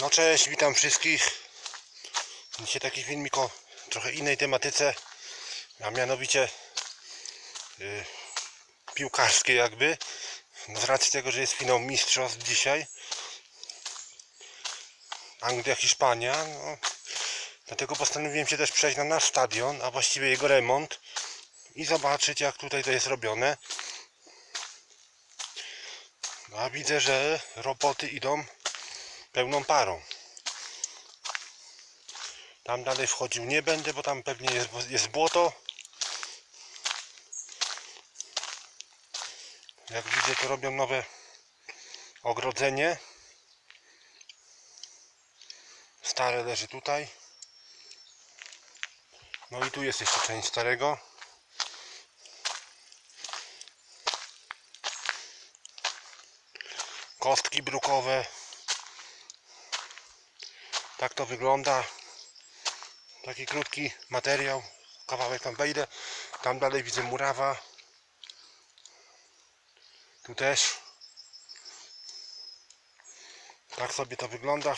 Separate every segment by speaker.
Speaker 1: No cześć, witam wszystkich. Dzisiaj taki filmik o trochę innej tematyce, a mianowicie y, piłkarskiej jakby. No, z racji tego, że jest finał mistrzostw dzisiaj. Anglia, Hiszpania. No, dlatego postanowiłem się też przejść na nasz stadion, a właściwie jego remont i zobaczyć jak tutaj to jest robione. No, a widzę, że roboty idą pełną parą. Tam dalej wchodził nie będę, bo tam pewnie jest, jest błoto. Jak widzę, to robią nowe ogrodzenie. Stare leży tutaj. No i tu jest jeszcze część starego. Kostki brukowe. Tak to wygląda. Taki krótki materiał. Kawałek tam wejdę. Tam dalej widzę murawa. Tu też. Tak sobie to wygląda.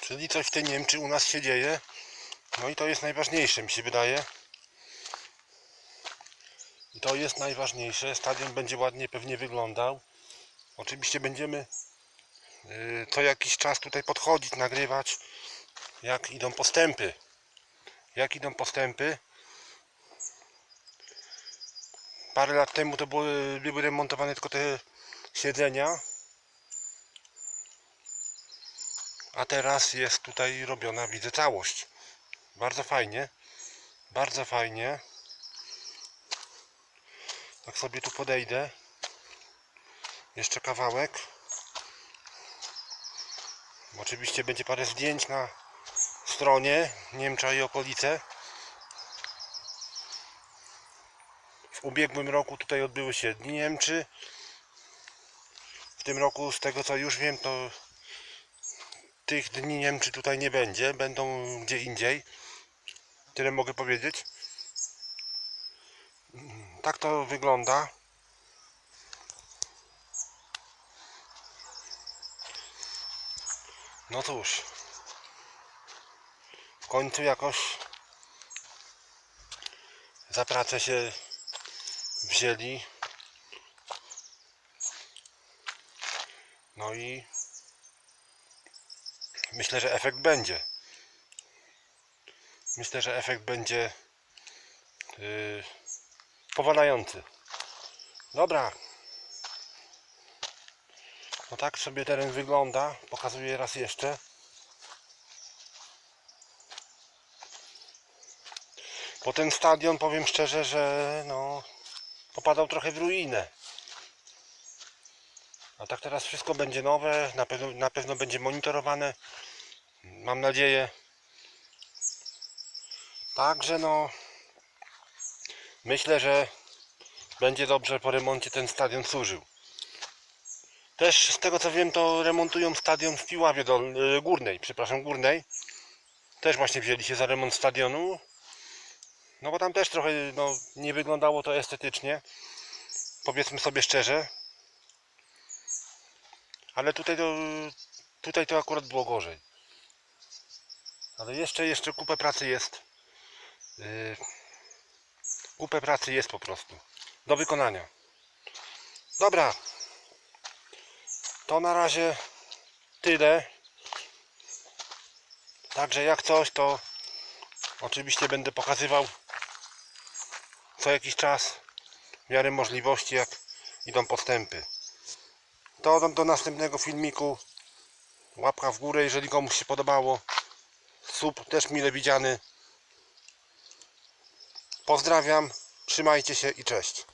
Speaker 1: Czyli coś w tej Niemczy u nas się dzieje. No i to jest najważniejsze mi się wydaje. I to jest najważniejsze. Stadion będzie ładnie pewnie wyglądał. Oczywiście będziemy co jakiś czas tutaj podchodzić, nagrywać jak idą postępy. Jak idą postępy. Parę lat temu to były, były remontowane tylko te siedzenia. A teraz jest tutaj robiona, widzę, całość. Bardzo fajnie. Bardzo fajnie. Tak sobie tu podejdę. Jeszcze kawałek. Oczywiście będzie parę zdjęć na stronie Niemcza i okolice. W ubiegłym roku tutaj odbyły się Dni Niemczy. W tym roku, z tego co już wiem, to tych Dni Niemczy tutaj nie będzie. Będą gdzie indziej. Tyle mogę powiedzieć. Tak to wygląda. No cóż. W końcu jakoś za pracę się wzięli. No i myślę, że efekt będzie. Myślę, że efekt będzie yy, powalający. Dobra. No tak sobie teren wygląda. Pokazuję raz jeszcze. Bo ten stadion, powiem szczerze, że no popadał trochę w ruinę. A tak teraz wszystko będzie nowe, na pewno, na pewno będzie monitorowane. Mam nadzieję. Także no myślę, że będzie dobrze po remoncie ten stadion służył. Też z tego co wiem, to remontują stadion w Piławie Dol- y, Górnej, przepraszam, Górnej. Też właśnie wzięli się za remont stadionu. No bo tam też trochę no, nie wyglądało to estetycznie. Powiedzmy sobie szczerze. Ale tutaj to, tutaj to akurat było gorzej. Ale jeszcze, jeszcze kupę pracy jest. Yy, kupę pracy jest po prostu. Do wykonania. Dobra. To na razie tyle. Także jak coś, to oczywiście będę pokazywał co jakiś czas w miarę możliwości, jak idą postępy. To do, następnego filmiku. Łapka w górę, jeżeli komuś się podobało. Sub też mile widziany. Pozdrawiam, trzymajcie się i cześć.